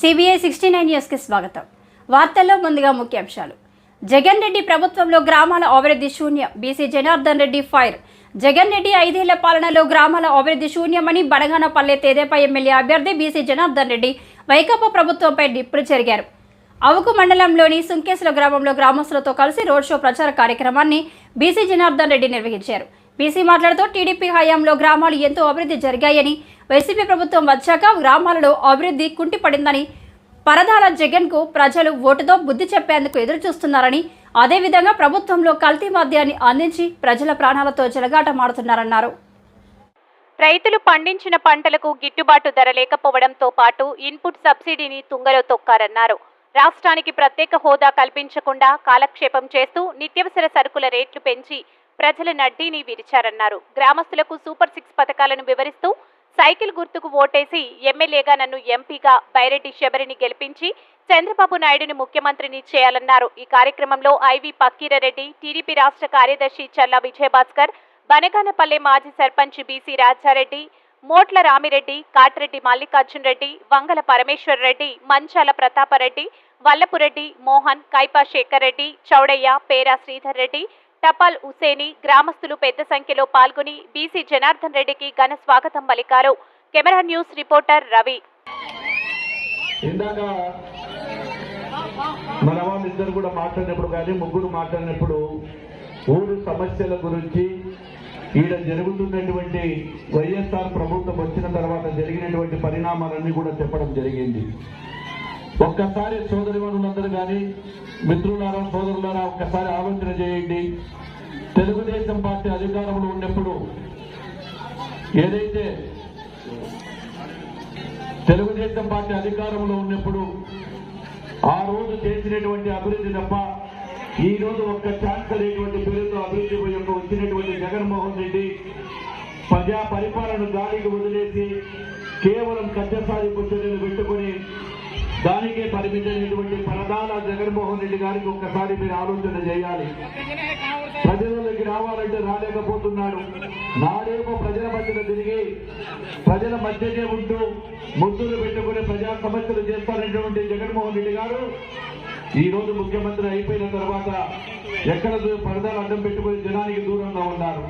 CBI sixty nine న్యూస్కి స్వాగతం. వార్తల్లో ముందుగా ముఖ్యాంశాలు. జగన్ రెడ్డి ప్రభుత్వంలో గ్రామాల అభివృద్ధి శూన్యం. BC Janardhan Reddy fire. Jagan Reddy ఐదేళ్ళ పాలనలో గ్రామాల అభివృద్ధి శూన్యమని బనగానపల్లె తేదేపై ఎమ్మెల్యే అభ్యర్థి బీసీ జనార్దన్ రెడ్డి వైకాపా ప్రభుత్వంపై డిప్పు చెరిగారు. అవుకు మండలంలోని సుంకేశ్వర గ్రామంలో గ్రామస్తులతో కలిసి రోడ్ షో ప్రచార కార్యక్రమాన్ని బీసీ జనార్దన్ రెడ్డి నిర్వహించారు. బీసీ మాట్లాడుతూ టీడీపీ హయాంలో గ్రామాలు ఎంతో అభివృద్ధి జరిగాయని వైసీపీ ప్రభుత్వం వచ్చాక గ్రామాలలో అభివృద్ధి కుంటిపడిందని పరదాల జగన్కు ప్రజలు ఓటుతో బుద్ధి చెప్పేందుకు ఎదురు చూస్తున్నారని అదేవిధంగా ప్రభుత్వంలో కల్తీ మద్యాన్ని అందించి ప్రజల ప్రాణాలతో చెలగాటమాడుతున్నారన్నారు. రైతులు పండించిన పంటలకు గిట్టుబాటు ధర లేకపోవడంతో పాటు ఇన్పుట్ సబ్సిడీని తుంగలో తొక్కారన్నారు. రాష్ట్రానికి ప్రత్యేక హోదా కల్పించకుండా కాలక్షేపం చేస్తూ నిత్యవసర సరుకుల రేట్లు పెంచి ప్రజల నడ్డీని విరిచారన్నారు. గ్రామస్తులకు సూపర్ సిక్స్ పథకాలను వివరిస్తూ సైకిల్ గుర్తుకు ఓటేసి ఎమ్మెల్యేగా నన్ను ఎంపీగా బైరెడ్డి శబరిని గెలిపించి చంద్రబాబు నాయుడుని ముఖ్యమంత్రిని చేయాలన్నారు. ఈ కార్యక్రమంలో ఐవి పక్కీరరెడ్డి టీడీపీ రాష్ట్ర కార్యదర్శి చల్లా విజయభాస్కర్ బనగానపల్లె మాజీ సర్పంచ్ బీసీ రాజారెడ్డి మోట్ల రామిరెడ్డి కాటిరెడ్డి మల్లికార్జున్ రెడ్డి వంగల పరమేశ్వర్ రెడ్డి మంచాల ప్రతాపరెడ్డి వల్లపురెడ్డి మోహన్ కైపా శేఖర్ రెడ్డి చౌడయ్య పేరా శ్రీధర్ రెడ్డి టపాల్ హుసేని గ్రామస్తులు పెద్ద సంఖ్యలో పాల్గొని బీసీ జనార్దన్ రెడ్డికి ఘన స్వాగతం పలికారు. Camera news reporter Ravi. మన వాళ్ళిద్దరు కూడా మాట్లాడినప్పుడు కానీ ముగ్గురు మాట్లాడినప్పుడు ఊరు సమస్యల గురించి ఈడ జరుగుతున్నటువంటి వైఎస్ఆర్ ప్రభుత్వం వచ్చిన తర్వాత జరిగినటువంటి పరిణామాలన్నీ కూడా చెప్పడం జరిగింది. ఒక్కసారి సోదరిమణులందరూ కానీ మిత్రులారా సోదరులారా ఒక్కసారి ఆలోచన చేయండి. తెలుగుదేశం పార్టీ అధికారంలో ఉన్నప్పుడు ఏదైతే తెలుగుదేశం పార్టీ అధికారంలో ఉన్నప్పుడు ఆ రోజు చేసినటువంటి అభివృద్ధి తప్ప ఈ రోజు ఒక్క ఛాన్స్ అనేటువంటి పేరుతో అభివృద్ధి యొక్క వచ్చినటువంటి జగన్మోహన్ రెడ్డి ప్రజా పరిపాలన గాలికి వదిలేసి కేవలం కచ్చ సాధింపు చర్యలు పెట్టుకుని దానికే పరిమితమైనటువంటి ప్రధాన జగన్మోహన్ రెడ్డి గారికి ఒక్కసారి మీరు ఆలోచన చేయాలి. ప్రజలకి రావాలంటే రాలేకపోతున్నాడు. నాడేమో ప్రజల మధ్యన తిరిగి ప్రజల మధ్యనే ఉంటూ ముద్దులు పెట్టుకుని ప్రజా సమస్యలు చేస్తారనేటువంటి జగన్మోహన్ రెడ్డి గారు ఈ రోజు ముఖ్యమంత్రి అయిపోయిన తర్వాత ఎక్కడ పరదాలు అడ్డం పెట్టుకుని జనానికి దూరంగా ఉన్నారు.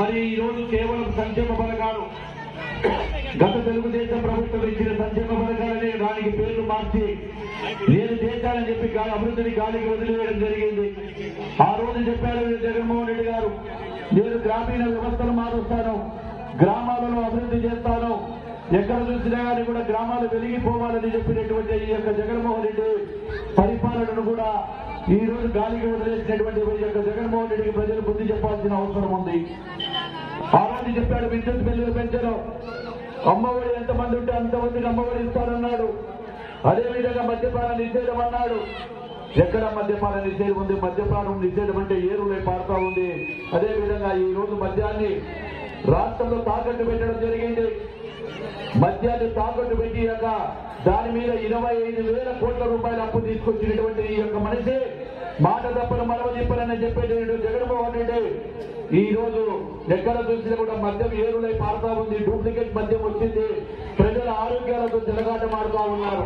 మరి ఈ రోజు కేవలం సంక్షేమ పథకాలు. గత తెలుగుదేశం ప్రభుత్వం ఇచ్చిన సంక్షేమ మార్చి నేను చేశానని చెప్పి అభివృద్ధిని గాలికి వదిలివేయడం జరిగింది. ఆ రోజు చెప్పారు జగన్మోహన్ రెడ్డి గారు నేను గ్రామీణ వ్యవస్థను మారుస్తాను గ్రామాలను అభివృద్ధి చేస్తాను. ఎక్కడ చూసినా కానీ కూడా గ్రామాలు వెలిగిపోవాలని చెప్పినటువంటి ఈ యొక్క జగన్మోహన్ రెడ్డి పరిపాలనను కూడా ఈ రోజు గాలికి వదిలేసినటువంటి ఈ యొక్క జగన్మోహన్ రెడ్డికి ప్రజలు బుద్ధి చెప్పాల్సిన అవసరం ఉంది. ఆ రోజు చెప్పాడు విద్యుత్ బిల్లులు పెంచడం అమ్మఒడి ఎంతమంది ఉంటే అంతమందికి అమ్మఒడి ఇస్తారన్నాడు అదే విధంగా మద్యపాన నిషేధం అన్నాడు. ఎక్కడ మద్యపాన నిషేధం ఉంది? మద్యపానం నిషేధం అంటే ఏరులే పారుతా ఉంది. అదే విధంగా ఈ రోజు మద్యాన్ని రాష్ట్రంలో తాకట్టు పెట్టడం జరిగింది. మద్యాన్ని తాకట్టు పెట్టియాక దాని మీద ఇరవై ఐదు వేల కోట్ల రూపాయల అప్పు తీసుకొచ్చినటువంటి ఈ యొక్క మనిషి మాట తప్పని మనవ చెప్పాలని చెప్పేటటువంటి జగన్మోహన్ రెడ్డి ఈ రోజు ఎక్కడ చూసినా కూడా మద్యం ఏరులై పారుతా ఉంది. డూప్లికేట్ మద్యం వచ్చింది. ప్రజల ఆరోగ్యాలతో జలగాటమాడుతా ఉన్నారు.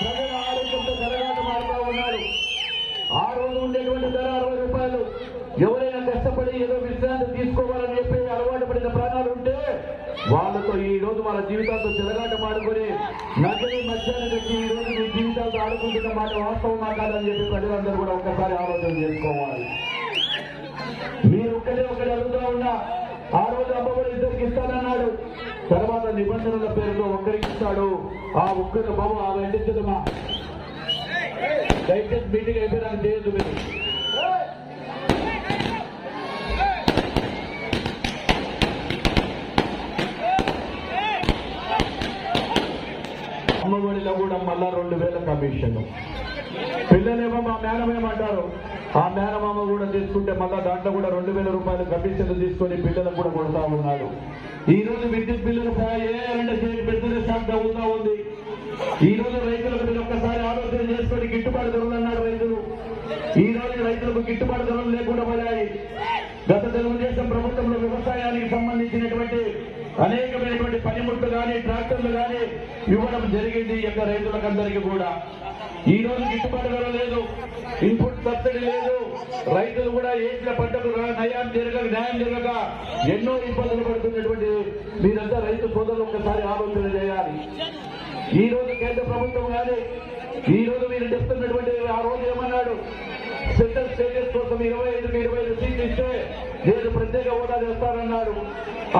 ప్రజల ఆరోగ్యంతో జలగాటమాడుతా ఉన్నారు. ఆ రోజు ఉండేటువంటి ధర అరవై రూపాయలు. ఎవరైనా కష్టపడి ఏదో విశ్రాంతి తీసుకోవాలని చెప్పి అలవాటు పడిన ప్రాణాలు ఉంటే వాళ్ళతో ఈ రోజు వాళ్ళ జీవితాలతో చెలగాట మాడుకొని నదిని మధ్యాహ్నం పెట్టి ఈ రోజు మీ జీవితాలతో ఆడుకుంటున్న మాట వాస్తవమా కాదని చెప్పి ప్రజలందరూ కూడా ఒక్కసారి ఆలోచన చేసుకోవాలి మీరు ఒక్కడే ఒకటి అడుగుతా ఉన్నా ఆ రోజు అమ్మఒడి ఇద్దరికి ఇస్తానన్నాడు తర్వాత నిబంధనల పేరుతో ఒక్కరికి ఆ ఒక్కరు బాబు ఆ వెంటించదమా దయచేసి మీటింగ్ అయిపోయినాక చేయొద్దు మీరు. అమ్మఒడిలో కూడా మళ్ళా రెండు వేల కమిషన్ పిల్లలేమో మా మేనమేమంటారు ఆ మేనమామ కూడా తీసుకుంటే మళ్ళా దాంట్లో కూడా రెండు వేల రూపాయలు కమిషన్ తీసుకొని పిల్లలకు కూడా కొడతా ఉన్నాడు. ఈ రోజు విద్యుత్ బిల్లులు ఏ రెండు చేతి పెద్దదే స్టాక్ అవుతా ఉంది. ఈ రోజు రైతులకు మీరు ఒక్కసారి ఆలోచన చేసుకొని గిట్టుబాటు ధరలు అన్నాడు రైతులు. ఈ రోజు రైతులకు గిట్టుబాటు ధరలు లేకుండా పోయాయి. గత తెలుగుదేశం ప్రభుత్వంలో వ్యవసాయానికి సంబంధించినటువంటి అనేకమైనటువంటి పనిముట్లు కానీ ట్రాక్టర్లు కానీ ఇవ్వడం జరిగింది యొక్క రైతులకందరికీ కూడా. ఈ రోజు గిట్టుబాటు ధర లేదు ఇన్పుట్ సబ్సిడీ లేదు రైతులు కూడా వేసిన పంటకు నయాం నయం జరగక న్యాయం జరగక ఎన్నో ఇబ్బందులు పడుతున్నటువంటి మీరంతా రైతు సోదరులు ఒకసారి ఆలోచన చేయాలి. ఈ రోజు కేంద్ర ప్రభుత్వం కానీ ఈ రోజు మీరు చెప్తున్నటువంటి ఆ రోజు ఏమన్నాడు? సెంట్రల్ స్టేజెస్ కోసం ఇరవై ఐదు ఇరవై ఐదు సీట్లు ఇస్తే నేను ప్రత్యేక హోదా చేస్తానన్నాడు.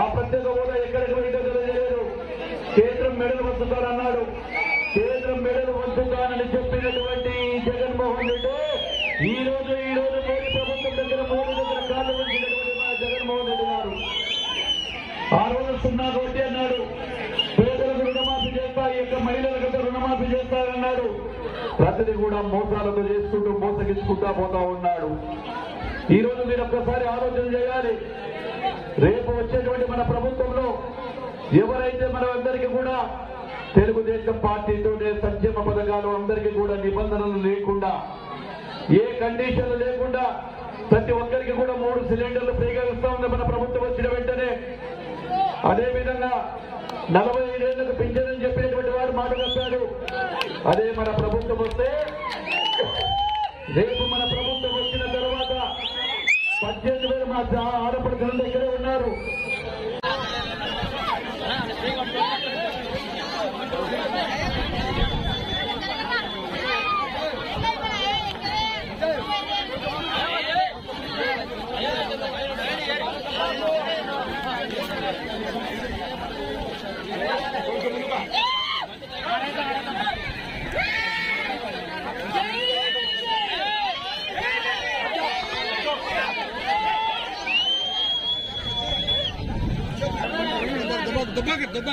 ఆ ప్రత్యేక హోదా ఎక్కడికి పోయిందో తెలియలేదు. కేంద్రం మెడలు వంచుతానన్నాడు. కేంద్రం మెడలు పంచుతానని చెప్పినటువంటి జగన్మోహన్ రెడ్డి ఈ రోజు ఈ రోజు మోడీ ప్రభుత్వం దగ్గర మోడీ దగ్గర కాళ్ళు ఉంచినటువంటి మా జగన్మోహన్ రెడ్డి గారు. ఆ రోజు సున్నా కోటి అన్నాడు. పేదలకు రుణమాఫీ చేస్తా ఈ యొక్క మహిళలకు రుణమాఫీ చేస్తారన్నాడు ప్రతిదీ కూడా మోసాలతో చేసుకుంటూ మోసగించుకుంటా పోతా ఉన్నాడు. ఈ రోజు మీరు ఒక్కసారి ఆలోచన చేయాలి. రేపు వచ్చేటువంటి మన ప్రభుత్వంలో ఎవరైతే మన అందరికీ కూడా తెలుగుదేశం పార్టీతోనే సంక్షేమ పథకాలు అందరికీ కూడా నిబంధనలు లేకుండా ఏ కండిషన్లు లేకుండా ప్రతి ఒక్కరికి కూడా మూడు సిలిండర్లు ఫ్రీగా ఇస్తా ఉంది మన ప్రభుత్వం వచ్చిన వెంటనే. అదేవిధంగా నలభై ఐదేళ్ళకు పింఛనని చెప్పినటువంటి వారు మాట చెప్పాడు. అదే మన ప్రభుత్వం వస్తే రేపు మన పద్దెనిమిది వేలు మా ఉన్నారు. Okay